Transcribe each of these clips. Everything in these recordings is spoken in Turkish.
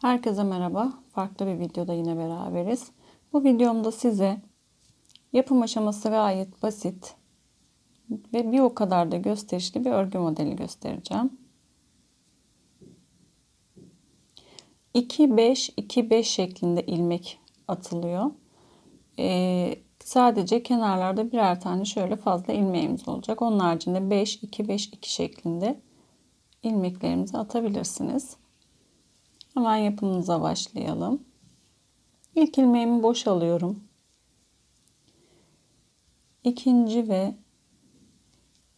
Herkese merhaba. Farklı bir videoda yine beraberiz. Bu videomda size yapım aşaması gayet basit ve bir o kadar da gösterişli bir örgü modeli göstereceğim. 2-5-2-5 şeklinde ilmek atılıyor. Ee, sadece kenarlarda birer tane şöyle fazla ilmeğimiz olacak. Onun haricinde 5-2-5-2 şeklinde ilmeklerimizi atabilirsiniz. Hemen yapımımıza başlayalım. İlk ilmeğimi boş alıyorum. İkinci ve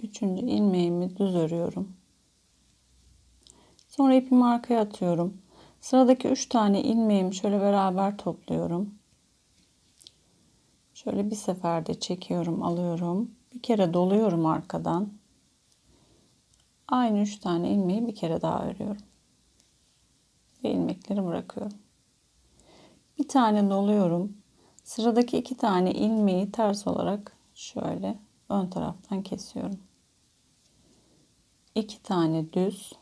üçüncü ilmeğimi düz örüyorum. Sonra ipimi arkaya atıyorum. Sıradaki üç tane ilmeğimi şöyle beraber topluyorum. Şöyle bir seferde çekiyorum, alıyorum. Bir kere doluyorum arkadan. Aynı üç tane ilmeği bir kere daha örüyorum ve ilmekleri bırakıyorum. Bir tane doluyorum. Sıradaki iki tane ilmeği ters olarak şöyle ön taraftan kesiyorum. İki tane düz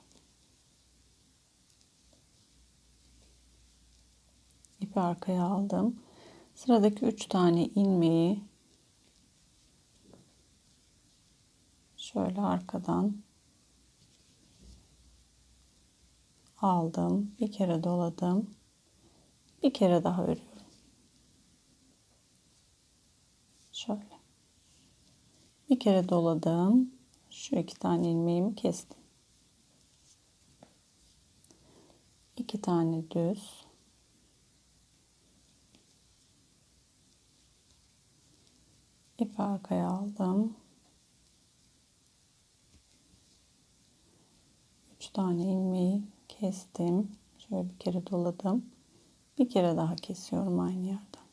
ipi arkaya aldım. Sıradaki üç tane ilmeği şöyle arkadan aldım. Bir kere doladım. Bir kere daha örüyorum. Şöyle. Bir kere doladım. Şu iki tane ilmeğimi kestim. İki tane düz. İp arkaya aldım. Üç tane ilmeği kestim. Şöyle bir kere doladım. Bir kere daha kesiyorum aynı yerden.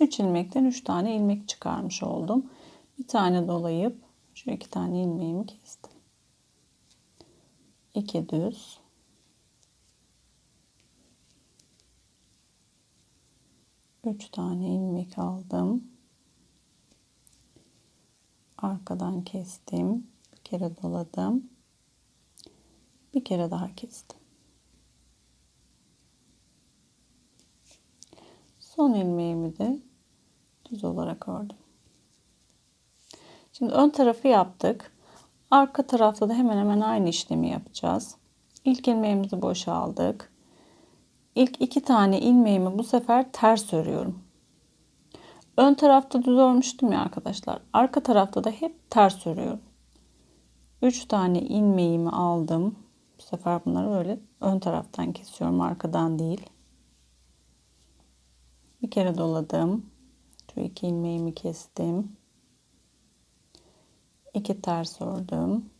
3 ilmekten 3 tane ilmek çıkarmış oldum. Bir tane dolayıp şu iki tane ilmeğimi kestim. 2 düz. Üç tane ilmek aldım. Arkadan kestim. Bir kere doladım bir kere daha kestim. Son ilmeğimi de düz olarak ördüm. Şimdi ön tarafı yaptık. Arka tarafta da hemen hemen aynı işlemi yapacağız. İlk ilmeğimizi boşa aldık. İlk iki tane ilmeğimi bu sefer ters örüyorum. Ön tarafta düz örmüştüm ya arkadaşlar. Arka tarafta da hep ters örüyorum. 3 tane ilmeğimi aldım. Bu sefer bunları böyle ön taraftan kesiyorum. Arkadan değil. Bir kere doladım. Şu iki ilmeğimi kestim. İki ters ördüm.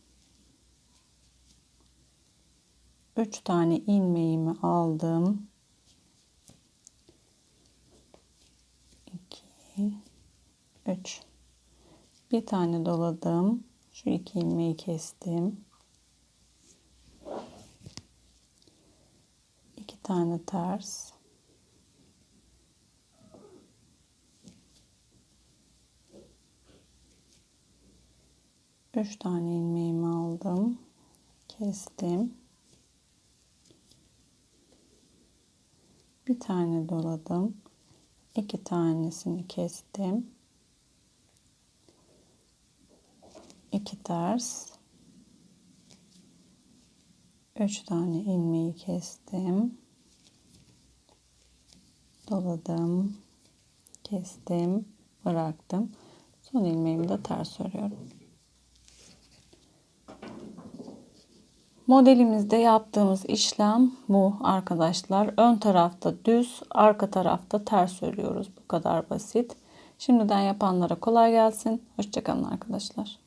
Üç tane ilmeğimi aldım. İki, üç. Bir tane doladım. Şu iki ilmeği kestim. Tane ters. Üç tane ilmeğimi aldım. Kestim. Bir tane doladım. İki tanesini kestim. İki ters. Üç tane ilmeği kestim doladım, kestim, bıraktım. Son ilmeğimi de ters örüyorum. Modelimizde yaptığımız işlem bu arkadaşlar. Ön tarafta düz, arka tarafta ters örüyoruz. Bu kadar basit. Şimdiden yapanlara kolay gelsin. Hoşçakalın arkadaşlar.